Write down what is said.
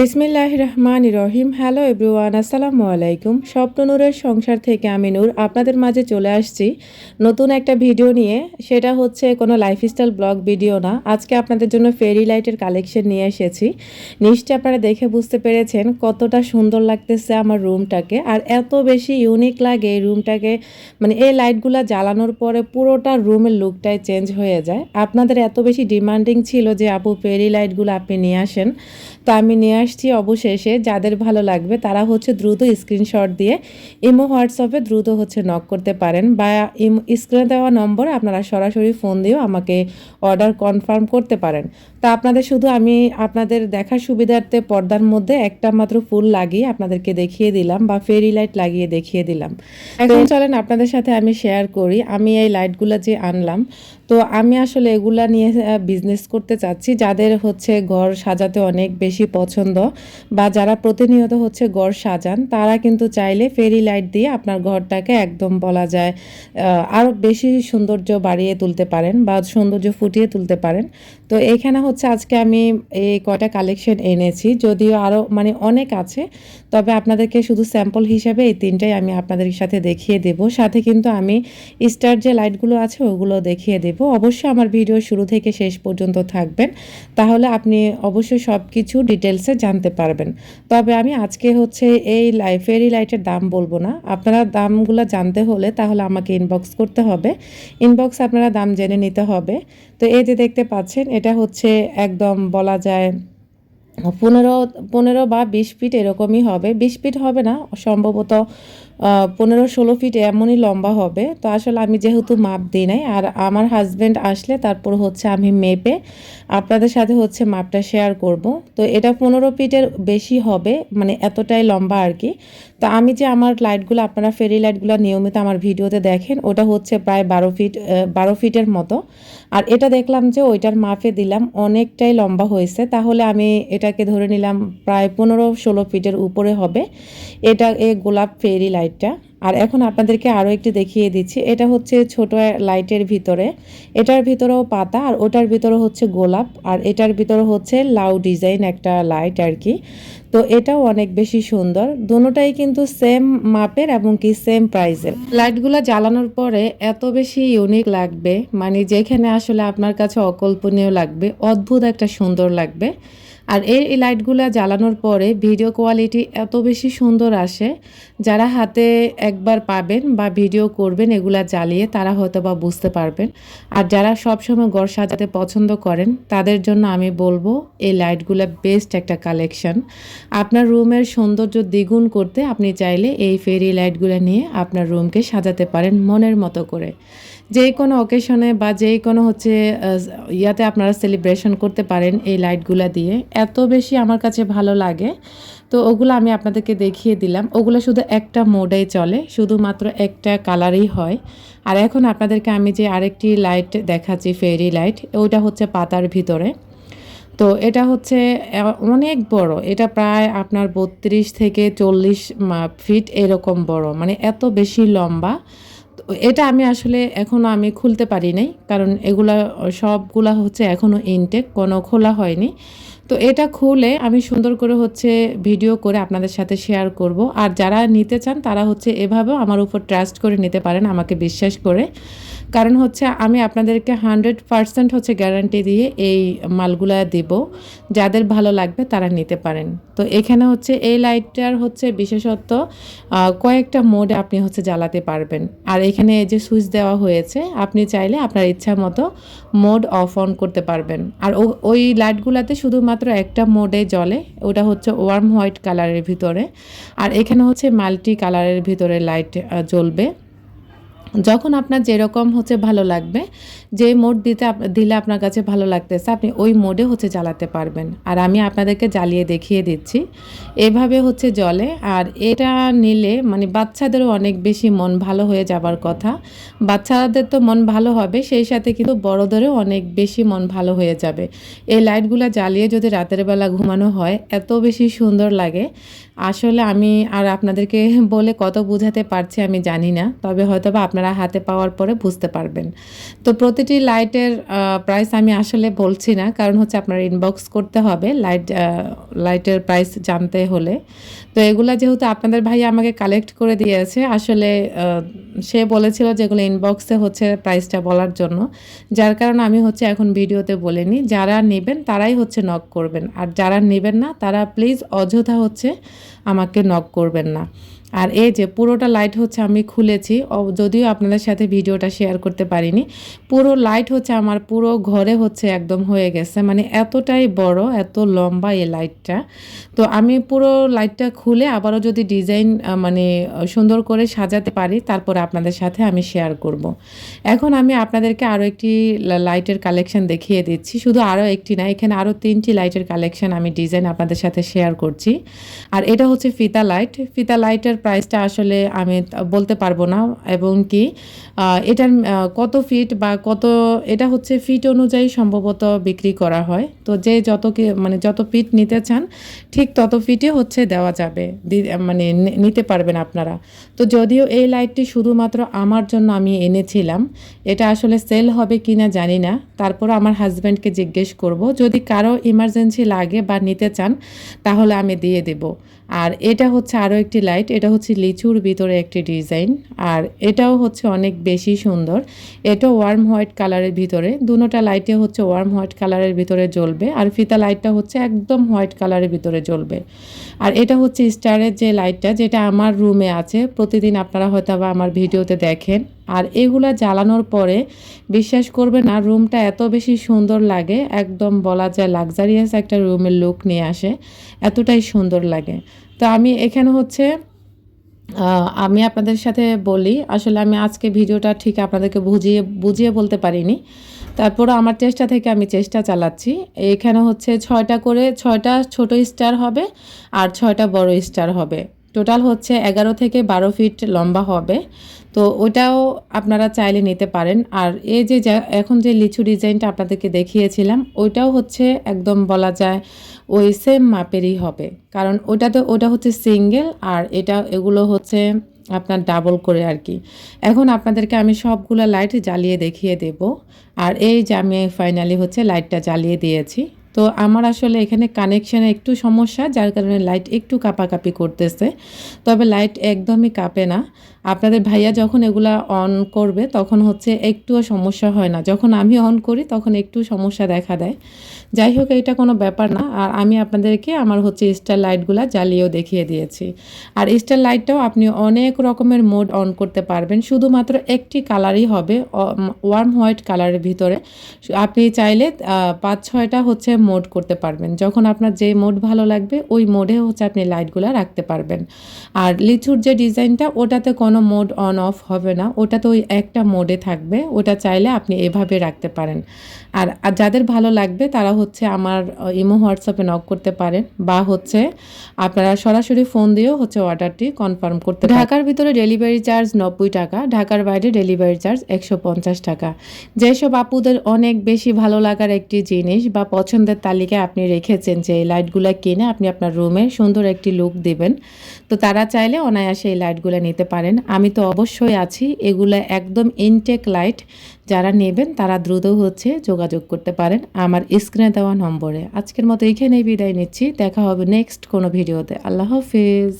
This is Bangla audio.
বিসমিল্লাহ রহমান রহিম হ্যালো এভরিওয়ান আসসালামু আলাইকুম। স্বপ্ননূরের সংসার থেকে আমি নূর। আপনাদের মাঝে চলে আসছি নতুন একটা ভিডিও নিয়ে। সেটা হচ্ছে কোনো লাইফস্টাইল ব্লগ ভিডিও না। আজকে আপনাদের জন্য ফেরি লাইটের কালেকশন নিয়ে এসেছি। নিশ্চয়ই আপনারা দেখে বুঝতে পেরেছেন কতটা সুন্দর লাগতেছে আমার রুমটাকে আর এত বেশি ইউনিক লাগে এই রুমটাকে মানে এই লাইটগুলো জ্বালানোর পরে পুরোটা রুমের লুকটাই চেঞ্জ হয়ে যায়। আপনাদের এত বেশি ডিমান্ডিং ছিল যে, আপু ফেরি লাইটগুলো আপনি নিয়ে আসেন। তো আমি নিয়ে আসছি অবশেষে যাদের ভালো লাগবে তারা হচ্ছে দ্রুত স্ক্রিনশট দিয়ে ইমো হোয়াটসঅ্যাপে দ্রুত হচ্ছে নক করতে পারেন বা স্ক্রিনে দেওয়া নম্বরে আপনারা সরাসরি ফোন দিয়েও আমাকে অর্ডার কনফার্ম করতে পারেন। তা আপনাদের শুধু আমি আপনাদের দেখার সুবিধার্থে পর্দার মধ্যে একটা মাত্র ফুল লাগিয়ে আপনাদেরকে দেখিয়ে দিলাম বা ফেরি লাইট লাগিয়ে দেখিয়ে দিলাম। এখন চলেন আপনাদের সাথে আমি শেয়ার করি। আমি এই লাইটগুলো যে আনলাম তো আমি আসলে এগুলা নিয়ে বিজনেস করতে চাচ্ছি। যাদের হচ্ছে ঘর সাজাতে অনেক বেশি পছন্দ বা যারা প্রতিনিয়ত হচ্ছে ঘর সাজান, তারা কিন্তু চাইলে ফেরি লাইট দিয়ে আপনার ঘরটাকে একদম বলা যায় আরও বেশি সৌন্দর্য বাড়িয়ে তুলতে পারেন বা সৌন্দর্য ফুটিয়ে তুলতে পারেন। তো এখানে হচ্ছে আজকে আমি এই কয়টা কালেকশন এনেছি, যদিও আরও মানে অনেক আছে, তবে আপনাদেরকে শুধু স্যাম্পল হিসাবে এই তিনটাই আমি আপনাদের সাথে দেখিয়ে দেব। সাথে কিন্তু আমি স্টার যে লাইটগুলো আছে, ওগুলো দেখিয়ে দেব। অবশ্যই আমার ভিডিও শুরু থেকে শেষ পর্যন্ত থাকবেন। তাহলে আপনি অবশ্যই সব কিছু ডিটেলসে জানতে পারবেন। তবে আমি আজকে হচ্ছে এই ফেরি লাইটের দাম বলব না। আপনারা দামগুলো জানতে হলে তাহলে আমাকে ইনবক্স করতে হবে। ইনবক্স আপনারা দাম জেনে নিতে হবে। তো এই যে দেখতে পাচ্ছেন, এটা হচ্ছে একদম বলা যায় পনেরো পনেরো বা বিশ ফিট এরকমই হবে। বিশ ফিট হবে না, সম্ভবত পনেরো ষোলো ফিট এমনই লম্বা হবে। তো আসলে আমি যেহেতু মাপ দিই নাই, আর আমার হাজব্যান্ড আসলে তারপর হচ্ছে আমি মেপে আপনাদের সাথে হচ্ছে মাপটা শেয়ার করব। তো এটা পনেরো ফিটের বেশি হবে মানে এতটাই লম্বা আর কি। তো আমি যে আমার লাইটগুলো আপনারা ফেরি লাইটগুলো নিয়মিত আমার ভিডিওতে দেখেন, ওটা হচ্ছে প্রায় বারো ফিট বারো ফিটের মতো। আর এটা দেখলাম যে ওইটার মাপে দিলাম, অনেকটাই লম্বা হয়েছে। তাহলে আমি এটাকে ধরে নিলাম প্রায় পনেরো ষোলো ফিটের উপরে হবে। এটা এ গোলাপ ফেরি লাইটটা আর এখন আপনাদেরকে আরও একটি দেখিয়ে দিচ্ছি, এটা হচ্ছে ছোট লাইটের ভিতরে। এটার ভিতরেও পাতা আর ওটার ভিতরে হচ্ছে গোলাপ, আর এটার ভিতরে হচ্ছে লাউ ডিজাইন একটা লাইট আর কি। তো এটাও অনেক বেশি সুন্দর। দুটাই কিন্তু সেম মাপের এবং কি সেম প্রাইসের লাইটগুলো জ্বালানোর পরে এত বেশি ইউনিক লাগবে মানে যেখানে আসলে আপনার কাছে অকল্পনীয় লাগবে, অদ্ভুত একটা সুন্দর লাগবে। আর এই লাইটগুলো জ্বালানোর পরে ভিডিও কোয়ালিটি এত বেশি সুন্দর আসে, যারা হাতে একবার পাবেন বা ভিডিও করবেন, এগুলা জ্বালিয়ে তারা হয়তো বা বুঝতে পারবেন। আর যারা সবসময় ঘর সাজাতে পছন্দ করেন, তাদের জন্য আমি বলব এই লাইটগুলো বেস্ট একটা কালেকশন আপনার রুমের সৌন্দর্য দ্বিগুণ করতে আপনি চাইলে এই ফেরি লাইটগুলো নিয়ে আপনার রুমকে সাজাতে পারেন মনের মতো করে। যে কোনো অকেশনে বা যেই কোনো হচ্ছে ইয়াতে আপনারা সেলিব্রেশন করতে পারেন এই লাইটগুলো দিয়ে। এত বেশি আমার কাছে ভালো লাগে। তো ওগুলো আমি আপনাদেরকে দেখিয়ে দিলাম। ওগুলো শুধু একটা মোডেই চলে, শুধুমাত্র একটা কালারই হয়। আর এখন আপনাদেরকে আমি যে আরেকটি লাইট দেখাচ্ছি ফেরি লাইট ওইটা হচ্ছে পাতার ভিতরে। তো এটা হচ্ছে অনেক বড়। এটা প্রায় আপনার বত্রিশ থেকে চল্লিশ ফিট এরকম বড়। মানে এত বেশি লম্বা। এটা আমি আসলে এখনও আমি খুলতে পারি নাই, কারণ এগুলা সবগুলা হচ্ছে এখনও ইনটেক কোনো খোলা হয়নি। তো এটা খুলে আমি সুন্দর করে হচ্ছে ভিডিও করে আপনাদের সাথে শেয়ার করব। আর যারা নিতে চান, তারা হচ্ছে এভাবেও আমার উপর ট্রাস্ট করে নিতে পারেন, আমাকে বিশ্বাস করে। কারণ হচ্ছে আমি আপনাদেরকে হান্ড্রেড পারসেন্ট হচ্ছে গ্যারান্টি দিয়ে এই মালগুলা দেব। যাদের ভালো লাগবে, তারা নিতে পারেন। তো এখানে হচ্ছে এই লাইটটার হচ্ছে বিশেষত্ব কয়েকটা মোডে আপনি হচ্ছে জ্বালাতে পারবেন। আর এখানে যে সুইচ দেওয়া হয়েছে, আপনি চাইলে আপনার ইচ্ছা মতো মোড অফ অন করতে পারবেন। আর ওই লাইটগুলাতে শুধুমাত্র একটা মোডে জ্বলে, ওটা হচ্ছে ওয়ার্ম হোয়াইট কালারের ভিতরে। আর এখানে হচ্ছে মাল্টি কালারের ভিতরে লাইট জ্বলবে। যখন আপনার যেরকম হচ্ছে ভালো লাগবে, যে মোড দিতে দিলে আপনার কাছে ভালো লাগতেছে, আপনি ওই মোডে হচ্ছে জ্বালাতে পারবেন। আর আমি আপনাদেরকে জ্বালিয়ে দেখিয়ে দিচ্ছি। এভাবে হচ্ছে জলে আর এটা নিলে মানে বাচ্চাদেরও অনেক বেশি মন ভালো হয়ে যাবার কথা। বাচ্চাদের তো মন ভালো হবে, সেই সাথে কিন্তু বড়োদেরও অনেক বেশি মন ভালো হয়ে যাবে। এই লাইটগুলো জ্বালিয়ে যদি রাতের বেলা ঘুমানো হয়, এত বেশি সুন্দর লাগে। আসলে আমি আর আপনাদেরকে বলে কত বোঝাতে পারছি আমি জানি না, তবে হয়তো বা আপনার আপনারা হাতে পাওয়ার পরে বুঝতে পারবেন। তো প্রতিটি লাইটের প্রাইস আমি আসলে বলছি না, কারণ হচ্ছে আপনার ইনবক্স করতে হবে লাইট লাইটের প্রাইস জানতে হলে। তো এগুলা যেহেতু আপনাদের ভাই আমাকে কালেক্ট করে দিয়েছে, আসলে সে বলেছিল যেগুলো ইনবক্সে হচ্ছে প্রাইসটা বলার জন্য। যার কারণে আমি হচ্ছে এখন ভিডিওতে বলিনি, যারা নেবেন তারাই হচ্ছে নক করবেন। আর যারা নেবেন না, তারা প্লিজ অযথা হচ্ছে আমাকে নক করবেন না। আর এই যে পুরোটা লাইট হচ্ছে আমি খুলেছি। যদিও আপনাদের সাথে ভিডিওটা শেয়ার করতে পারিনি। পুরো লাইট হচ্ছে আমার পুরো ঘরে হচ্ছে একদম হয়ে গেছে। মানে এতটাই বড়, এত লম্বা এই লাইটটা তো আমি পুরো লাইটটা খুলে আবারও যদি ডিজাইন মানে সুন্দর করে সাজাতে পারি, তারপরে আপনাদের সাথে আমি শেয়ার করব। এখন আমি আপনাদেরকে আরও একটি লাইটের কালেকশন দেখিয়ে দিচ্ছি। শুধু আরও একটি না, এখানে আরও তিনটি লাইটের কালেকশন আমি ডিজাইন আপনাদের সাথে শেয়ার করছি। আর এটা হচ্ছে ফিতা লাইট ফিতা লাইটের প্রাইসটা আসলে আমি বলতে পারব না। এবং কি এটার কত ফিট বা কত, এটা হচ্ছে ফিট অনুযায়ী সম্ভবত বিক্রি করা হয়। তো যে যত মানে যত ফিট নিতে চান, ঠিক তত ফিটে হচ্ছে দেওয়া যাবে। মানে নিতে পারবেন আপনারা। তো যদিও এই লাইটটি শুধুমাত্র আমার জন্য আমি এনেছিলাম, এটা আসলে সেল হবে কি না জানি না। তারপর আমার হাজব্যান্ডকে জিজ্ঞেস করব, যদি কারও ইমার্জেন্সি লাগে বা নিতে চান, তাহলে আমি দিয়ে দেব। আর এটা হচ্ছে আরও একটি লাইট এটা হচ্ছে লিচুর ভিতরে একটি ডিজাইন আর এটাও হচ্ছে অনেক বেশি সুন্দর। এটা ওয়ার্ম হোয়াইট কালারের ভিতরে দুটোটা লাইটে হচ্ছে ওয়ার্ম হোয়াইট কালারের ভিতরে জ্বলবে, আর ফিতা লাইটটা হচ্ছে একদম হোয়াইট কালারের ভিতরে জ্বলবে। আর এটা হচ্ছে স্টারের যে লাইটটা যেটা আমার রুমে আছে, প্রতিদিন আপনারা হয়তো বা আমার ভিডিওতে দেখেন। আর এগুলো জ্বালানোর পরে বিশ্বাস করবে না, রুমটা এত বেশি সুন্দর লাগে, একদম বলা যায় লাক্সারিয়াস একটা রুমের লুক নিয়ে আসে, এতটাই সুন্দর লাগে। তো আমি এখানে হচ্ছে আমি আপনাদের সাথে বলি, আসলে আমি আজকে ভিডিওটা ঠিক আপনাদেরকে বুঝিয়ে বুঝিয়ে বলতে পারিনি। তারপরে আমার চেষ্টা থেকে আমি চেষ্টা চালাচ্ছি। এখানে হচ্ছে ছয়টা করে, ছয়টা ছোট স্টার হবে আর ছয়টা বড় স্টার হবে। টোটাল হচ্ছে এগারো থেকে বারো ফিট লম্বা হবে। তো ওটাও আপনারা চাইলে নিতে পারেন। আর এই যে এখন যে লিচু ডিজাইনটা আপনাদেরকে দেখিয়েছিলাম, ওইটাও হচ্ছে একদম বলা যায় ওই সেম মাপেরই হবে। কারণ ওটাতে, ওটা হচ্ছে সিঙ্গেল আর এটা, এগুলো হচ্ছে আপনার ডাবল করে আর কি। এখন আপনাদেরকে আমি সবগুলো লাইট জ্বালিয়ে দেখিয়ে দেব। আর এই যে আমি ফাইনালি হচ্ছে লাইটটা জ্বালিয়ে দিয়েছি। তো আমার আসলে এখানে কানেকশানে একটু সমস্যা, যার কারণে লাইট একটু কাপাকাপি করতেছে। তবে লাইট একদমই কাঁপে না। আপনাদের ভাইয়া যখন এগুলা অন করবে, তখন হচ্ছে একটুও সমস্যা হয় না। যখন আমি অন করি, তখন একটু সমস্যা দেখা দেয়। যাই হোক, এটা কোনো ব্যাপার না। আর আমি আপনাদেরকে আমার হচ্ছে স্টার লাইটগুলা জ্বালিয়েও দেখিয়ে দিয়েছি। আর স্টার লাইটটাও আপনি অনেক রকমের মোড অন করতে পারবেন। শুধুমাত্র একটি কালারই হবে ওয়ার্ম হোয়াইট কালারের ভিতরে। আপনি চাইলে পাঁচ ছয়টা হচ্ছে মোড করতে পারবেন। যখন আপনার যে মোড ভালো লাগবে, ওই মোডে হচ্ছে আপনি লাইটগুলো রাখতে পারবেন। আর লিচুর যে ডিজাইনটা, ওটাতে কোনো মোড অন অফ হবে না। ওটা তো ওই একটা মোডে থাকবে। ওটা চাইলে আপনি এভাবে রাখতে পারেন। আর যাদের ভালো লাগবে তারা হচ্ছে আমার ইমো হোয়াটসঅ্যাপে নক করতে পারেন বা হচ্ছে আপনারা সরাসরি ফোন দিয়েও হচ্ছে অর্ডারটি কনফার্ম করতে ঢাকার ভিতরে ডেলিভারি চার্জ নব্বই টাকা, ঢাকার বাইরে ডেলিভারি চার্জ একশো পঞ্চাশ টাকা। যেসব আপুদের অনেক বেশি ভালো লাগার একটি জিনিস বা পছন্দের তালিকায় আপনি রেখেছেন যে এই লাইটগুলো কিনে আপনি আপনার রুমে সুন্দর একটি লুক দিবেন, তো তারা চাইলে অনায়াসে এই লাইটগুলো নিতে পারেন। আমি তো অবশ্যই আছি, এগুলো একদম ইনটেক লাইট যারা নেবেন, তারা দ্রুত হচ্ছে যোগাযোগ করতে পারেন আমার স্ক্রিনে দেওয়া নম্বরে। আজকের মতো এখানেই বিদায় নিচ্ছি। দেখা হবে নেক্সট কোনো ভিডিওতে। আল্লাহ হাফিজ।